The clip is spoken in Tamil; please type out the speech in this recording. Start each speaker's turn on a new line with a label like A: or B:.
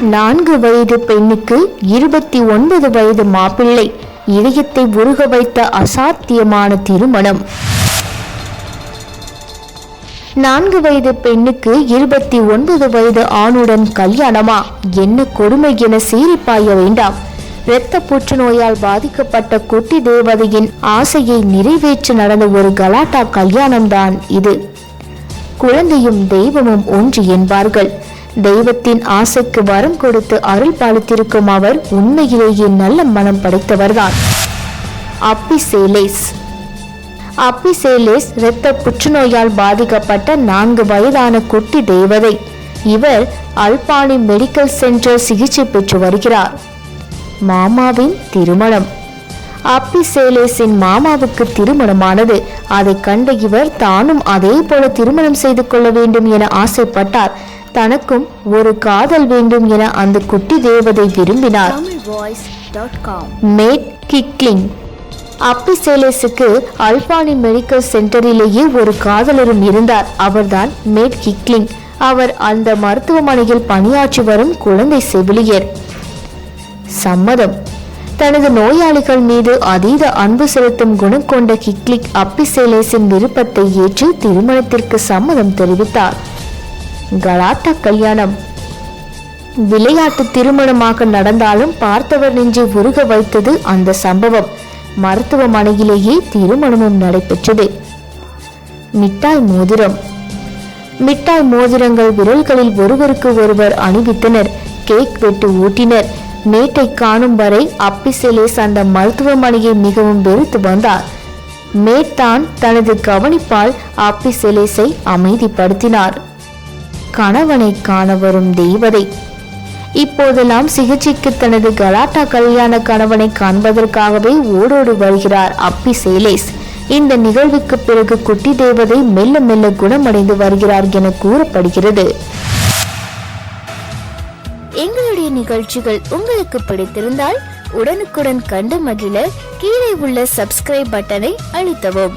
A: நான்கு வயது பெண்ணுக்கு இருபத்தி ஒன்பது வயது மாப்பிள்ளை. இதயத்தை உருக வைத்த அசாத்தியமான திருமணம். நான்கு வயது பெண்ணுக்கு இருபத்தி ஒன்பது வயது ஆணுடன் கல்யாணமா? என்ன கொடுமை என சீரிப்பாய வேண்டாம். இரத்த புற்றுநோயால் பாதிக்கப்பட்ட குட்டி தேவதையின் ஆசையை நிறைவேற்ற நடந்த ஒரு கலாட்டா கல்யாணம்தான் இது. குழந்தையும் தெய்வமும் ஒன்று என்பார்கள். தெய்வத்தின் ஆசைக்கு வரம் கொடுத்து அருள் பாலித்திருக்கும் அவர் உண்மையிலேயே நல்ல மனம் படைத்தவர்தான். அப்பிசேலேஸ் அப்பிசேலேஸ் இரத்த புற்றுநோயால் பாதிக்கப்பட்ட நான்கு வயதான குட்டி தேவதை. இவர் அல்பானி மெடிக்கல் சென்டர் சிகிச்சை பெற்று வருகிறார். மாமாவின் திருமணம். அப்பிசேலேஸின் மாமாவுக்கு திருமணமானது. அதை கண்ட இவர் தானும் அதே போல திருமணம் செய்து கொள்ள வேண்டும் என ஆசைப்பட்டார். தனக்கும் ஒரு காதல் வேண்டும் என அந்த குட்டி தேவதை விரும்பினார். மேட் கிக்லிங். அப்பி சேலேஸுக்கு அல்பானி மெடிக்கல் சென்டரிலேயே ஒரு காதலரும் இருந்தார். அவர்தான் மேட் கிக்லிங். அவர் அந்த மருத்துவமனையில் பணியாற்றி வரும் குழந்தை செவிலியர். சம்மதம். தனது நோயாளிகள் மீது அதீத அன்பு செலுத்தும் குணம் கொண்ட கிக்லிக் அப்பிசேலேஸின் விருப்பத்தை ஏற்று திருமணத்திற்கு சம்மதம் தெரிவித்தார். கலாட்டா கல்யாணம். விளையாட்டு திருமணமாக நடந்தாலும் பார்த்தவர் நெஞ்சை உருக வைத்தது அந்த சம்பவம். மருத்துவமனையிலேயே திருமணமும் நடைபெற்றது. மிட்டாய் மோதிரம். மிட்டாய் மோதிரங்கள் விரல்களில் ஒருவருக்கு ஒருவர் அணிவித்தனர். கேக் வெட்டு ஊட்டினர். மேட்டை காணும் வரை அப்பிசெலேஸ் அந்த மருத்துவமனையை மிகவும் வெறுத்து வந்தார். மேத்தான் தனது கவனிப்பால் அப்பிசெலேஸை அமைதிப்படுத்தினார். கணவனை காண வரும் தேவதை. இப்போதெல்லாம் சிகிச்சைக்கு தனது கலாட்டா கல்யாண கணவனை காண்பதற்காகவே ஓடோடி வருகிறார் அப்பி சேலேஸ் இந்த நிகழ்வுக்கு பிறகு குட்டி தேவதை மெல்ல மெல்ல குணமடைந்து வருகிறார் என கூறப்படுகிறது. எங்களுடைய நிகழ்ச்சிகள் உங்களுக்கு பிடித்திருந்தால் உடனுக்குடன் கண்டு மகிழ கீழே உள்ள சப்ஸ்கிரைப் பட்டனை அழுத்தவும்.